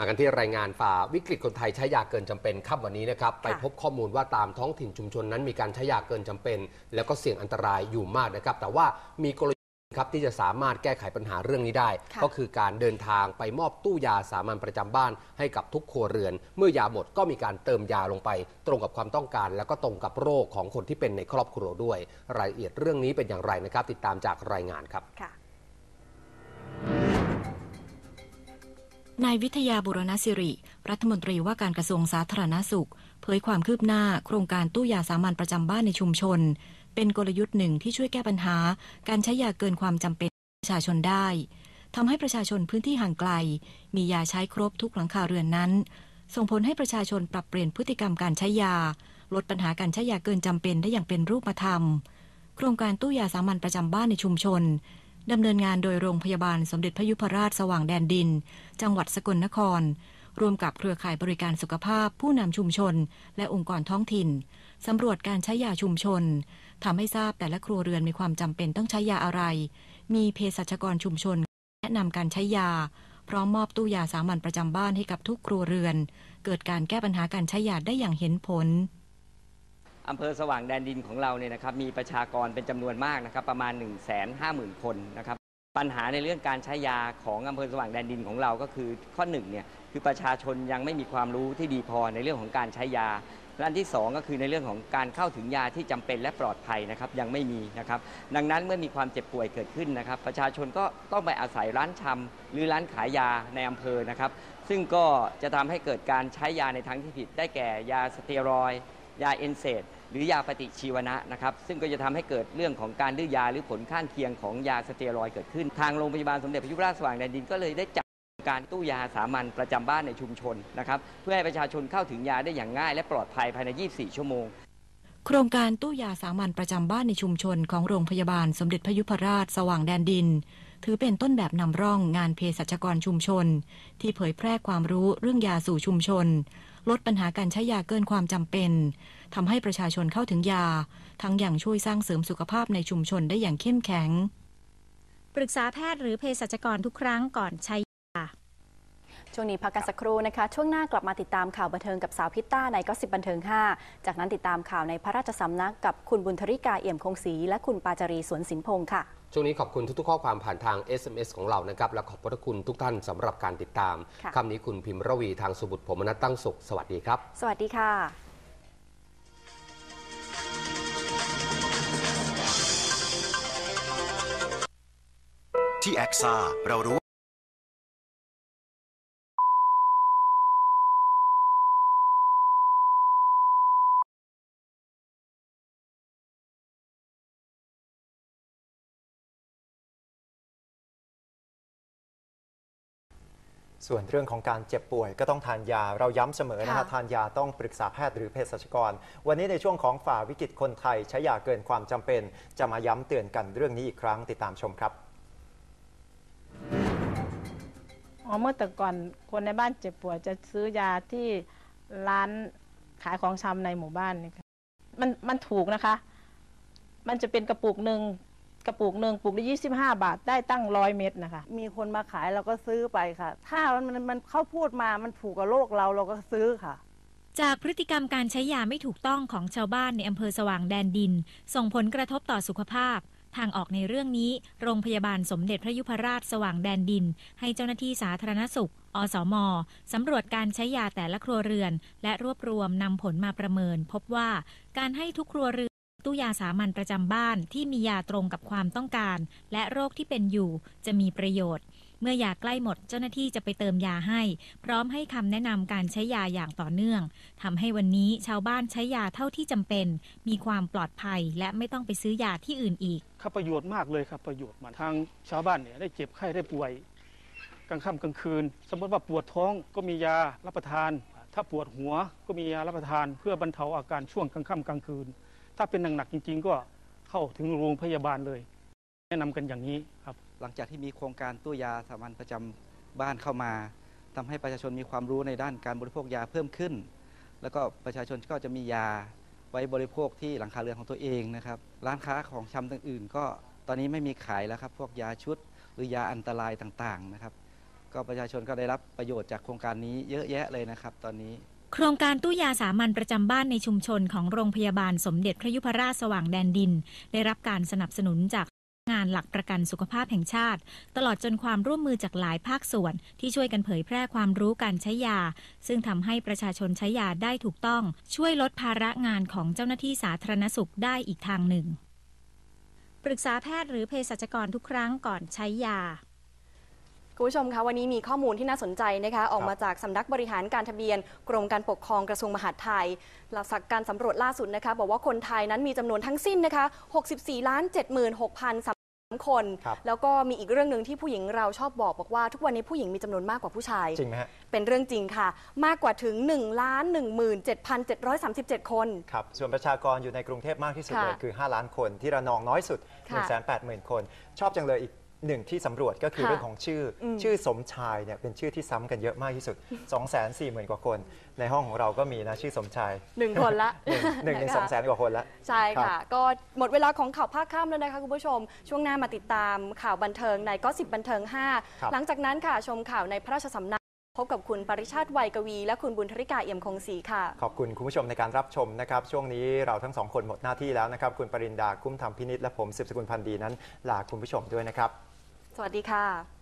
มากันที่รายงานฝ่าวิกฤตคนไทยใช้ยาเกินจำเป็นค่ำวันนี้นะครับไปพบข้อมูลว่าตามท้องถิ่นชุมชนนั้นมีการใช้ยาเกินจำเป็น แล้วก็เสี่ยงอันตรายอยู่มากนะครับ แต่ว่ามีกลยุทธ์ครับที่จะสามารถแก้ไขปัญหาเรื่องนี้ได้ค่ะก็คือการเดินทางไปมอบตู้ยาสามัญประจำบ้าน ให้กับทุกครัวเรือน เมื่อยาหมดก็มีการเติมยาลงไป ตรงกับความต้องการ แล้วก็ตรงกับโรคของคนที่เป็นในครอบครัวด้วย รายละเอียดเรื่องนี้เป็นอย่างไรนะครับ ติดตามจากรายงานครับ นายวิทยาบุรณสิริ รัฐมนตรีว่าการกระทรวงสาธารณสุข เผยความคืบหน้าโครงการตู้ยาสามัญประจำบ้านในชุมชน เป็นกลยุทธ์หนึ่งที่ช่วยแก้ปัญหา การใช้ยาเกินความจำเป็นประชาชนได้ทำให้ประชาชนพื้นที่ห่างไกล มียาใช้ครบทุกหลังคาเรือนนั้น ส่งผลให้ประชาชนปรับเปลี่ยนพฤติกรรมการใช้ยา ลดปัญหาการใช้ยาเกินจำเป็นได้อย่างเป็นรูปธรรม โครงการตู้ยาสามัญประจำบ้านในชุมชน ดำเนินงานโดยโรงพยาบาลสมเด็จพระยุพราชสว่างแดนดิน จังหวัดสกลนคร ร่วมกับเครือข่ายบริการสุขภาพ ผู้นำชุมชน และองค์กรท้องถิ่นสำรวจการใช้ยาชุมชนทำให้ทราบแต่ละครัวเรือนมีความจำเป็นต้องใช้ยาอะไร มีเภสัชกรชุมชน แนะนำการใช้ยา พร้อมมอบตู้ยาสามัญประจำบ้านให้กับทุกครัวเรือน เกิดการแก้ปัญหาการใช้ยาได้อย่างเห็นผล อำเภอสว่างแดนดินของเราเนี่ยนะครับมีประชากรเป็นจำนวนมากนะครับประมาณ 1 5 0 0 0 0 คนนะครับปัญหาในเรื่องการใช้ยาของอำเภอสว่างแดนดินของเราก็คือข้อหนึ่งเนี่ยคือประชาชนยังไม่มีความรู้ที่ดีพอในเรื่องของการใช้ยาและอันที่สองก็คือในเรื่องของการเข้าถึงยาที่จำเป็นและปลอดภัยนะครับยังไม่มีนะครับ ดังนั้นเมื่อมีความเจ็บป่วยเกิดขึ้นนะครับ ประชาชนก็ต้องไปอาศัยร้านชำหรือร้านขายยาในอำเภอนะครับ ซึ่งก็จะทำให้เกิดการใช้ยาในทางที่ผิดได้แก่ยาสเตียรอย ยาเอนเซดหรือยาปฏิชีวนะนะครับซึ่งก็จะทำให้เกิดเรื่องของการดื้อยาหรือผลข้างเคียงของยาสเตียรอยเกิดขึ้น ทางโรงพยาบาลสมเด็จพระยุพราชสว่างแดนดินก็เลยได้จัดการตู้ยาสามัญประจำบ้านในชุมชนนะครับเพื่อให้ประชาชนเข้าถึงยาได้อย่างง่ายและปลอดภัยภายใน 24 ชั่วโมง โครงการตู้ยาสามัญประจำบ้านในชุมชนของโรงพยาบาลสมเด็จพยุพราชสว่างแดนดิน ถือเป็นต้นแบบนำร่องงานเภสัชกรชุมชน ที่เผยแพร่ความรู้เรื่องยาสู่ชุมชน ลดปัญหาการใช้ยาเกินความจำเป็นทำให้ประชาชนเข้าถึงยา ทั้งอย่างช่วยสร้างเสริมสุขภาพในชุมชนได้อย่างเข้มแข็ง ปรึกษาแพทย์หรือเภสัชกรทุกครั้งก่อนใช้ ช่วงนี้พักกันสักครู่นะคะ ช่วงหน้ากลับมาติดตามข่าวบันเทิงกับสาวพิตต้าในก็สิบบันเทิง 5 จากนั้นติดตามข่าวในพระราชสำนักกับคุณบุญธริกาเอี่ยมคงศรีและคุณปาจารีสวนสินพงศ์ค่ะ ช่วงนี้ขอบคุณทุกๆข้อความผ่านทาง SMS ของเรานะครับ และขอบพระคุณทุกท่านสำหรับการติดตามค่ะ คำนี้คุณพิมพ์ระวีทางสุบุตรผมนัทตั้งสุขสวัสดีครับ สวัสดีค่ะที่แอคซ่าเรารู้ ส่วนเรื่องของการเจ็บป่วยก็ต้องทานยา เราย้ำเสมอนะฮะค่ะทานยาต้องปรึกษาแพทย์หรือเภสัชกร วันนี้ในช่วงของฝ่าวิกฤตคนไทย ใช้ยาเกินความจำเป็น จะมาย้ำเตือนกันเรื่องนี้อีกครั้งติดตามชมครับอ๋อเมื่อแต่ก่อนคนในบ้านเจ็บป่วยจะซื้อยาที่ร้านขายของชำในหมู่บ้านนี่ค่ะมันมันถูกนะคะ มันจะเป็นกระปุกหนึ่งก ระปุกหนึ่งปุกละยี่สิบห้าบาทได้ตั้งร้อยเม็ดนะคะ มีคนมาขายเราก็ซื้อไปค่ะ ถ้ามันมันมันเขาพูดมามันถูกกับโลกเราเราก็ซื้อค่ะ จากพฤติกรรมการใช้ยาไม่ถูกต้องของชาวบ้านในอำเภอสว่างแดนดิน ส่งผลกระทบต่อสุขภาพ ทางออกในเรื่องนี้ โรงพยาบาลสมเด็จพระยุพราชสว่างแดนดิน ให้เจ้าหน้าที่สาธารณสุข อสม สำรวจการใช้ยาแต่ละครัวเรือน และรวบรวมนำผลมาประเมิน พบว่าการให้ทุกครัวเรือน ตู้ยาสามัญประจำบ้านที่มียาตรงกับความต้องการ และโรคที่เป็นอยู่จะมีประโยชน์ เมื่อยาใกล้หมดเจ้าหน้าที่จะไปเติมยาให้ พร้อมให้คำแนะนำการใช้ยาอย่างต่อเนื่องทำให้วันนี้ชาวบ้านใช้ยาเท่าที่จำเป็น มีความปลอดภัยและไม่ต้องไปซื้อยาที่อื่นอีกครับประโยชน์มากเลยครับประโยชน์มากทางชาวบ้านเนี่ยได้เจ็บไข้ได้ป่วยกลางค่ำกลางคืน สมมติว่าปวดท้องก็มียารับประทาน ถ้าปวดหัวก็มียารับประทาน เพื่อบรรเทาอาการช่วงกลางค่ำกลางคืน ถ้าเป็นหนักๆจริง ๆ ก็เข้าถึงโรงพยาบาลเลย แนะนำกันอย่างนี้ครับ หลังจากที่มีโครงการตู้ยาสามัญประจำบ้านเข้ามาทำให้ประชาชนมีความรู้ในด้านการบริโภคยาเพิ่มขึ้น แล้วก็ประชาชนก็จะมียาไว้บริโภคที่หลังคาเรือนของตัวเองนะครับ ร้านค้าของชำต่างอื่น ก็ตอนนี้ไม่มีขายแล้วครับ พวกยาชุดหรือยาอันตรายต่างๆนะครับ ก็ประชาชนก็ได้รับประโยชน์จากโครงการนี้เยอะแยะเลยนะครับ ตอนนี้ โครงการตู้ยาสามัญประจำบ้านในชุมชนของโรงพยาบาลสมเด็จพระยุพราชสว่างแดนดิน ได้รับการสนับสนุนจากงานหลักประกันสุขภาพแห่งชาติ ตลอดจนความร่วมมือจากหลายภาคส่วน ที่ช่วยกันเผยแพร่ความรู้การใช้ยา ซึ่งทำให้ประชาชนใช้ยาได้ถูกต้อง ช่วยลดภาระงานของเจ้าหน้าที่สาธารณสุขได้อีกทางหนึ่ง ปรึกษาแพทย์หรือเภสัชกรทุกครั้งก่อนใช้ยา คุณผู้ชมคะวันนี้มีข้อมูลที่น่าสนใจนะคะออกมาจากสำนักบริหารการทะเบียน กรมการปกครองกระทรวงมหาดไทยหลักจากการสำรวจล่าสุดนะคะ บอกว่าคนไทยนั้นมีจำนวนทั้งสิ้นนะคะ 64ล้าน76,000คนครับแล้วก็มีอีกเรื่องหนึ่งที่ผู้หญิงเราชอบบอกบอกว่าทุกวันนี้ผู้หญิงมีจำนวนมากกว่าผู้ชาย จริงไหมฮะ เป็นเรื่องจริงค่ะ มากกว่าถึง1ล้าน17,737 คน ครับ ส่วนประชากรอยู่ในกรุงเทพมากที่สุดค่ะเลยคือ 5 ล้านคนที่ระนองน้อยสุด ค่ะ 180,000 คน ชอบจังเลยอีก หนึ่งที่สำรวจก็คือค่ะเรื่องของชื่ออมชื่อสมชายเนี่ยเป็นชื่อที่ซ้ำกันเยอะมากที่สุด 240,000 กว่าคน ในห้องของเราก็มีนะชื่อสมชายหนึ่งคนละ หนึ่งหนึ่งในนะคะสองแสนกว่าคนละ ใช่ครัค่ะ บ ก็หมดเวลาของข่าวภาคค่ำแล้วนะคะคุณผู้ชม ช่วงหน้ามาติดตามข่าวบันเทิงในก็สิบบันเทิง ครับ 5 หลังจากนั้นค่ะชมข่าวในพระราชสำนัก พบกับคุณปริชาติวัยกวี และคุณบุญธริกาเอี่ยมคงศรีค่ะ ขอบคุณคุณผู้ชมในการรับชมนะครับ ช่วงนี้เราทั้งสองคนหมดหน้าที่แล้วนะครับ คุณปรินดาคุ้มธรรมพินิษและผมสืบสกุลพันธ์ดีนั้น ลาคุณผู้ชมด้วยนะครับส วัสดีค่ะ